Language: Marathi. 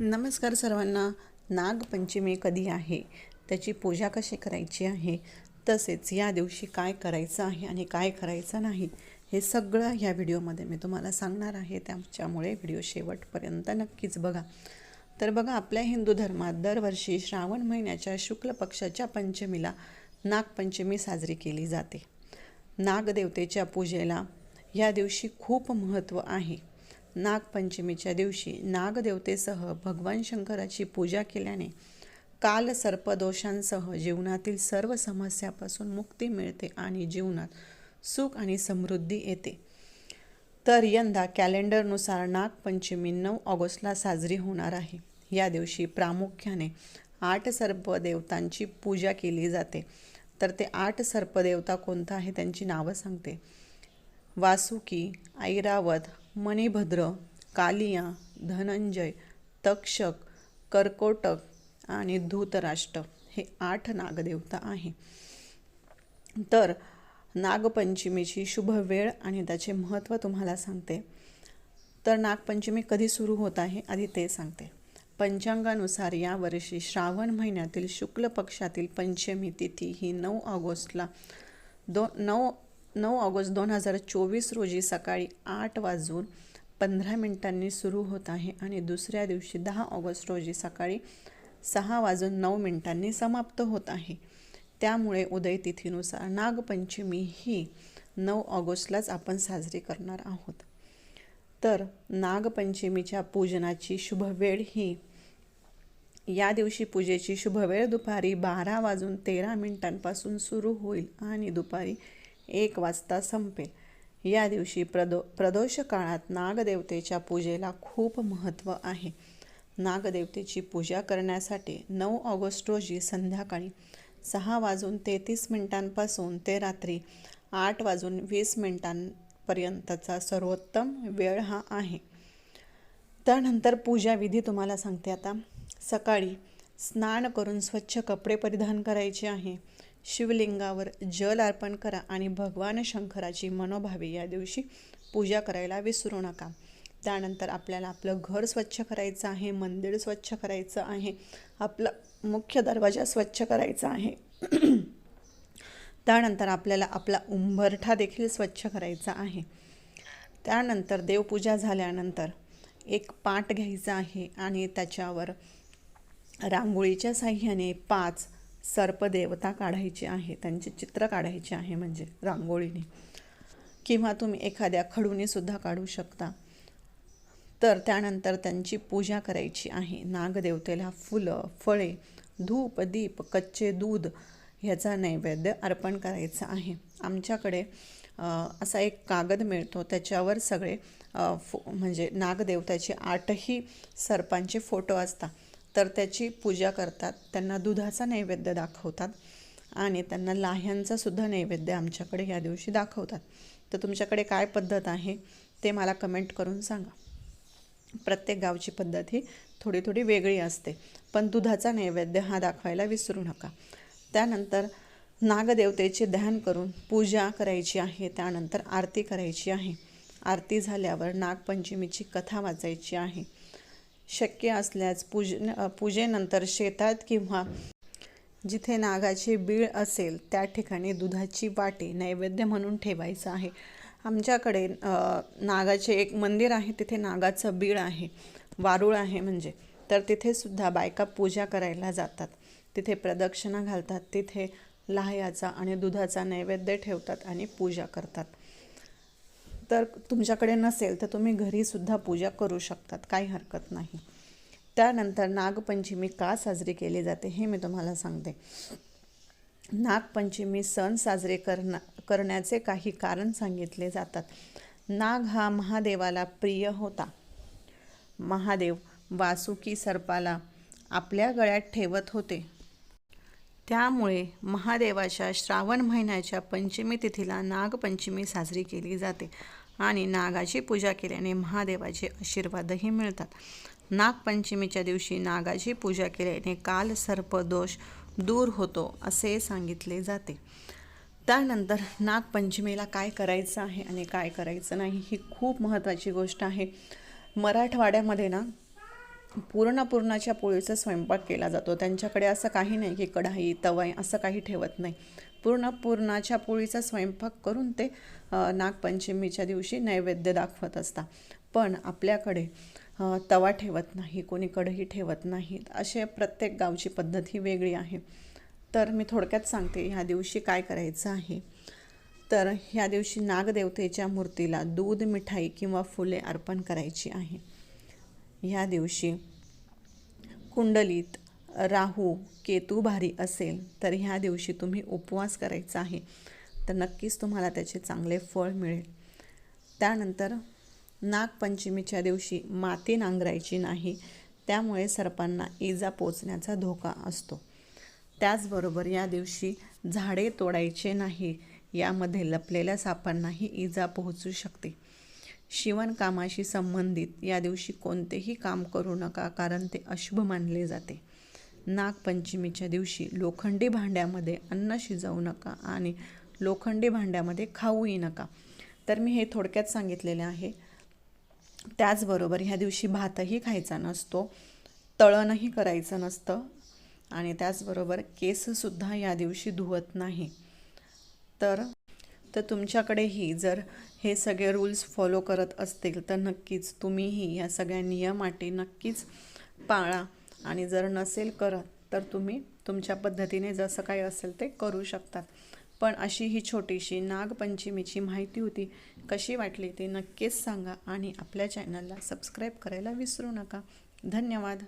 नमस्कार सर्वांना. नागपंचमी कधी आहे? त्याची पूजा कशी करायची आहे? तसेच या दिवशी काय करायचं आहे आणि काय करायचं नाही हे सगळं ह्या व्हिडिओमध्ये मी तुम्हाला सांगणार आहे. त्याच्यामुळे व्हिडिओ शेवटपर्यंत नक्कीच बघा. तर बघा आपल्या हिंदू धर्मात दरवर्षी श्रावण महिन्याच्या शुक्ल पक्षाच्या पंचमीला नागपंचमी साजरी केली जाते. नागदेवतेच्या पूजेला या दिवशी खूप महत्त्व आहे. नागपंचमीच्या दिवशी नागदेवतेसह भगवान शंकराची पूजा केल्याने काल सर्पदोषांसह जीवनातील सर्व समस्यापासून मुक्ती मिळते आणि जीवनात सुख आणि समृद्धी येते. तर यंदा कॅलेंडरनुसार नागपंचमी नऊ ऑगस्टला साजरी होणार आहे. या दिवशी प्रामुख्याने आठ सर्पदेवतांची पूजा केली जाते. तर ते आठ सर्पदेवता कोणता आहे त्यांची नावं सांगते. वासुकी ऐरावत मणिभद्र कालिया धनंजय तक्षक कर्कोटक आणि धूतराष्ट्र हे आठ नागदेवता आहे. तर नागपंचमीची शुभ वेळ आणि त्याचे महत्त्व तुम्हाला सांगते. तर नागपंचमी कधी सुरू होत आहे? आधी ते सांगते. पंचांगानुसार यावर्षी श्रावण महिन्यातील शुक्ल पक्षातील पंचमी तिथी ही नऊ ऑगस्टला दो नऊ नऊ ऑगस्ट दोन हजार चोवीस रोजी सकाळी आठ वाजून पंधरा मिनिटांनी सुरू होत आहे आणि दुसऱ्या दिवशी दहा ऑगस्ट रोजी सकाळी सहा वाजून नऊ मिनिटांनी समाप्त होत आहे. त्यामुळे उदय तिथीनुसार नागपंचमी ही नऊ ऑगस्टलाच आपण साजरी करणार आहोत. तर नागपंचमीच्या पूजनाची शुभ वेळ ही या दिवशी पूजेची शुभवेळ दुपारी बारा वाजून तेरा मिनिटांपासून सुरू होईल आणि दुपारी एक वाजता संपेल. या दिवशी प्रदो प्रदोष काळात नागदेवतेच्या पूजेला खूप महत्त्व आहे. नागदेवतेची पूजा करण्यासाठी नऊ ऑगस्ट रोजी संध्याकाळी सहा वाजून तेहतीस मिनिटांपासून ते रात्री आठ वाजून वीस मिनिटांपर्यंतचा सर्वोत्तम वेळ हा आहे. त्यानंतर पूजा विधी तुम्हाला सांगते आता. सकाळी स्नान करून स्वच्छ कपडे परिधान करायचे आहे. शिवलिंगावर जल अर्पण करा आणि भगवान शंकराची मनोभावे या दिवशी पूजा करायला विसरू नका. त्यानंतर आपल्याला आपलं घर स्वच्छ करायचं आहे मंदिर स्वच्छ करायचं आहे आपला मुख्य दरवाजा स्वच्छ करायचा आहे. त्यानंतर आपल्याला आपला उंबरठा देखील स्वच्छ करायचा आहे. त्यानंतर देवपूजा झाल्यानंतर एक पाट घ्यायचा आहे आणि त्याच्यावर रांगोळीच्या साह्याने पाच सर्पदेवता काढायची आहे त्यांचे चित्र काढायचे आहे म्हणजे रांगोळीने. किंवा तुम्ही एखाद्या खडूनेसुद्धा काढू शकता. तर त्यानंतर त्यांची पूजा करायची आहे. नागदेवतेला फुलं फळे धूप दीप कच्चे दूध ह्याचा नैवेद्य अर्पण करायचं आहे. आमच्याकडे असा एक कागद मिळतो. त्याच्यावर सगळे फो म्हणजे नागदेवताचे आठही सर्पांचे फोटो असतात. तर त्याची पूजा करतात. त्यांना दुधाचा नैवेद्य दाखवतात आणि त्यांना लाह्यांचासुद्धा नैवेद्य आमच्याकडे या दिवशी दाखवतात. तर तुमच्याकडे काय पद्धत आहे ते मला कमेंट करून सांगा. प्रत्येक गावची पद्धत ही थोडी थोडी वेगळी असते. पण दुधाचा नैवेद्य हा दाखवायला विसरू नका. त्यानंतर नागदेवतेचे ध्यान करून पूजा करायची आहे त्यानंतर आरती करायची आहे. आरती झाल्यावर नागपंचमीची कथा वाचायची आहे. शक्य असल्यास पूज पूजेनंतर शेतात किंवा जिथे नागाचे बीळ असेल त्या ठिकाणी दुधाची वाटी नैवेद्य म्हणून ठेवायचं आहे. आमच्याकडे नागाचे एक मंदिर आहे तिथे नागाचं बीळ आहे वारुळ आहे म्हणजे. तर तिथेसुद्धा बायका पूजा करायला जातात. तिथे प्रदक्षिणा घालतात तिथे लाह्याचा आणि दुधाचा नैवेद्य ठेवतात आणि पूजा करतात. तर तुमच्याकडे नसेल तर तुम्ही घरीसुद्धा पूजा करू शकतात. काही हरकत नाही. त्यानंतर नागपंचमी का साजरी केली जाते हे मी तुम्हाला सांगते. नागपंचमी सण साजरे करना करण्याचे काही कारण सांगितले जातात. नाग हा महादेवाला प्रिय होता. महादेव वासुकी सर्पाला आपल्या गळ्यात ठेवत होते. त्यामुळे महादेवाच्या श्रावण महिन्याच्या पंचमी तिथीला नागपंचमी साजरी केली जाते आणि नागाची पूजा केल्याने महादेवाचे आशीर्वादही मिळतात. नागपंचमीच्या दिवशी नागाची पूजा केल्याने काल सर्पदोष दूर होतो असे सांगितले जाते. त्यानंतर नागपंचमीला काय करायचं आहे आणि काय करायचं नाही ही खूप महत्त्वाची गोष्ट आहे. मराठवाड्यामध्ये ना पूर्ण पोळीचा स्वयंपाक केला जातो. त्यांच्याकडे असं काही नाही की कढाई तवाई असं काही ठेवत नाही. पूर्ण पूर्णाच्या पोळीचा स्वयंपाक करून ते नागपंचमीच्या दिवशी नैवेद्य दाखवत असतात. पण आपल्याकडे तवा ठेवत नाही कोणी कढई ठेवत नाही असे प्रत्येक गावची पद्धत ही वेगळी आहे. तर मी थोडक्यात सांगते ह्या दिवशी काय करायचं आहे? तर ह्या दिवशी नागदेवतेच्या मूर्तीला दूध मिठाई किंवा फुले अर्पण करायची आहे. ह्या दिवशी कुंडलीत राहू केतू भारी असेल तर ह्या दिवशी तुम्ही उपवास करायचा आहे. तर नक्कीच तुम्हाला त्याचे चांगले फळ मिळेल. त्यानंतर नागपंचमीच्या दिवशी माती नांगरायची नाही त्यामुळे सर्पांना इजा पोचण्याचा धोका असतो. त्याचबरोबर या दिवशी झाडे तोडायचे नाही यामध्ये लपलेल्या सापांनाही इजा पोहोचू शकते. शिवणकामाशी संबंधित या दिवशी कोणतेही काम करू नका कारण ते अशुभ मानले जाते. नागपंचमीच्या दिवशी लोखंडी भांड्यामध्ये अन्न शिजवू नका आणि लोखंडी भांड्यामध्ये खाऊही नका. तर मी हे थोडक्यात सांगितलेले आहे. त्याचबरोबर ह्या दिवशी भातही खायचा नसतो तळणही करायचं नसतं आणि त्याचबरोबर केससुद्धा या दिवशी धुवत नाही. तर तर तुमच्याकडेही जर हे सगळे रूल्स फॉलो करत असतील तर नक्कीच तुम्हीही या सगळ्या नियमाटी नक्कीच पाळा. आणि जर नसेल करत तर तुम्ही तुमच्या पद्धतीने जसं काही असेल ते करू शकतात पण अशी ही छोटीशी नागपंचमीची माहिती होती. कशी वाटली ती नक्कीच सांगा आणि आपल्या चॅनलला सबस्क्राईब करायला विसरू नका. धन्यवाद.